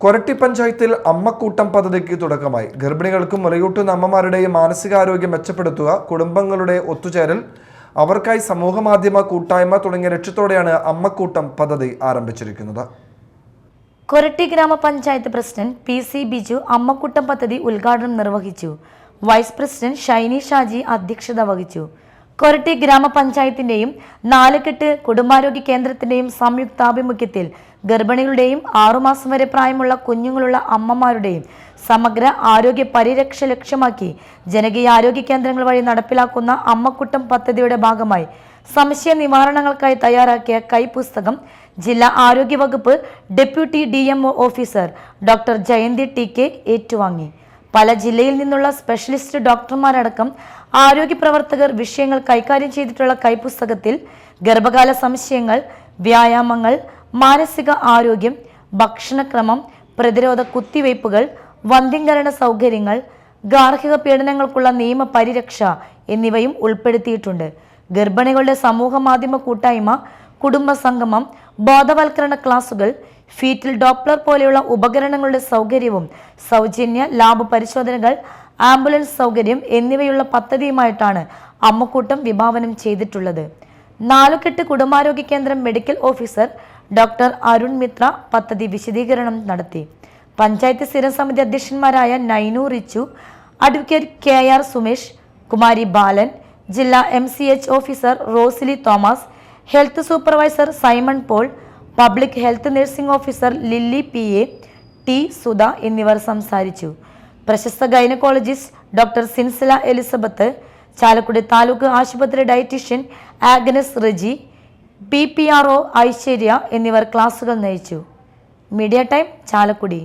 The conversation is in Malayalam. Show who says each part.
Speaker 1: കൊരട്ടി പഞ്ചായത്തിൽ അമ്മക്കൂട്ടം പദ്ധതിക്ക് തുടക്കമായി. ഗർഭിണികൾക്കും മുലയൂട്ടുന്ന അമ്മമാരുടെയും മാനസികാരോഗ്യം മെച്ചപ്പെടുത്തുക കുടുംബങ്ങളുടെ ഒത്തുചേരൽ അവർക്കായി സമൂഹ മാധ്യമ കൂട്ടായ്മ തുടങ്ങിയ ലക്ഷ്യത്തോടെയാണ് അമ്മക്കൂട്ടം പദ്ധതി ആരംഭിച്ചിരിക്കുന്നത്.
Speaker 2: കൊരട്ടി ഗ്രാമപഞ്ചായത്ത് പ്രസിഡന്റ് പി സി ബിജു അമ്മക്കൂട്ടം പദ്ധതി ഉദ്ഘാടനം നിർവഹിച്ചു. വൈസ് പ്രസിഡന്റ് ഷൈനി ഷാജി അധ്യക്ഷത വഹിച്ചു. കൊരട്ടി ഗ്രാമപഞ്ചായത്തിന്റെയും നാലുകെട്ട് കുടുംബാരോഗ്യ കേന്ദ്രത്തിന്റെയും സംയുക്താഭിമുഖ്യത്തിൽ ഗർഭിണികളുടെയും ആറുമാസം വരെ പ്രായമുള്ള കുഞ്ഞുങ്ങളുള്ള അമ്മമാരുടെയും സമഗ്ര ആരോഗ്യ പരിരക്ഷ ലക്ഷ്യമാക്കി ജനകീയ ആരോഗ്യ കേന്ദ്രങ്ങൾ വഴി നടപ്പിലാക്കുന്ന അമ്മക്കുട്ടം പദ്ധതിയുടെ ഭാഗമായി സംശയ നിവാരണങ്ങൾക്കായി തയ്യാറാക്കിയ കൈപുസ്തകം ജില്ലാ ആരോഗ്യ വകുപ്പ് deputy D officer doctor Jayanthi T K ഏറ്റുവാങ്ങി. പല ജില്ലയിൽ നിന്നുള്ള സ്പെഷ്യലിസ്റ്റ് ഡോക്ടർമാരടക്കം ആരോഗ്യ പ്രവർത്തകർ വിഷയങ്ങൾ കൈകാര്യം ചെയ്തിട്ടുള്ള കൈപുസ്തകത്തിൽ ഗർഭകാല സംശയങ്ങൾ വ്യായാമങ്ങൾ മാനസിക ആരോഗ്യം ഭക്ഷണക്രമം പ്രതിരോധ കുത്തിവയ്പ്പുകൾ വന്ധ്യംകരണ സൗകര്യങ്ങൾ ഗാർഹിക പീഡനങ്ങൾക്കുള്ള നിയമ പരിരക്ഷ എന്നിവയും ഉൾപ്പെടുത്തിയിട്ടുണ്ട്. ഗർഭിണികളുടെ സമൂഹ മാധ്യമ കൂട്ടായ്മ കുടുംബ സംഗമം ബോധവൽക്കരണ ക്ലാസുകൾ ഫീറ്റിൽ ഡോപ്ലർ പോലെയുള്ള ഉപകരണങ്ങളുടെ സൗകര്യവും സൗജന്യ ലാബ് പരിശോധനകൾ ആംബുലൻസ് സൗകര്യം എന്നിവയുള്ള പദ്ധതിയുമായിട്ടാണ് അമ്മക്കൂട്ടം വിഭാവനം ചെയ്തിട്ടുള്ളത്. നാലുകെട്ട് കുടുംബാരോഗ്യ കേന്ദ്രം medical officer doctor Arun Mithra പദ്ധതി വിശദീകരണം നടത്തി. പഞ്ചായത്ത് സ്ഥിര സമിതി അധ്യക്ഷന്മാരായ Nainu Richu advocate K R Sumesh Kumari Balan ജില്ലാ M officer Rosily Thomas health supervisor Simon Paul public health nursing officer Lilly P A T Sudha എന്നിവർ സംസാരിച്ചു. പ്രശസ്ത ഗൈനക്കോളജിസ്റ്റ് ഡോക്ടർ സിൻസല എലിസബത്ത് ചാലക്കുടി താലൂക്ക് ആശുപത്രി dietitian Agnes Reji P P R O Aishwarya എന്നിവർ ക്ലാസുകൾ നയിച്ചു. Media time Chalakudy.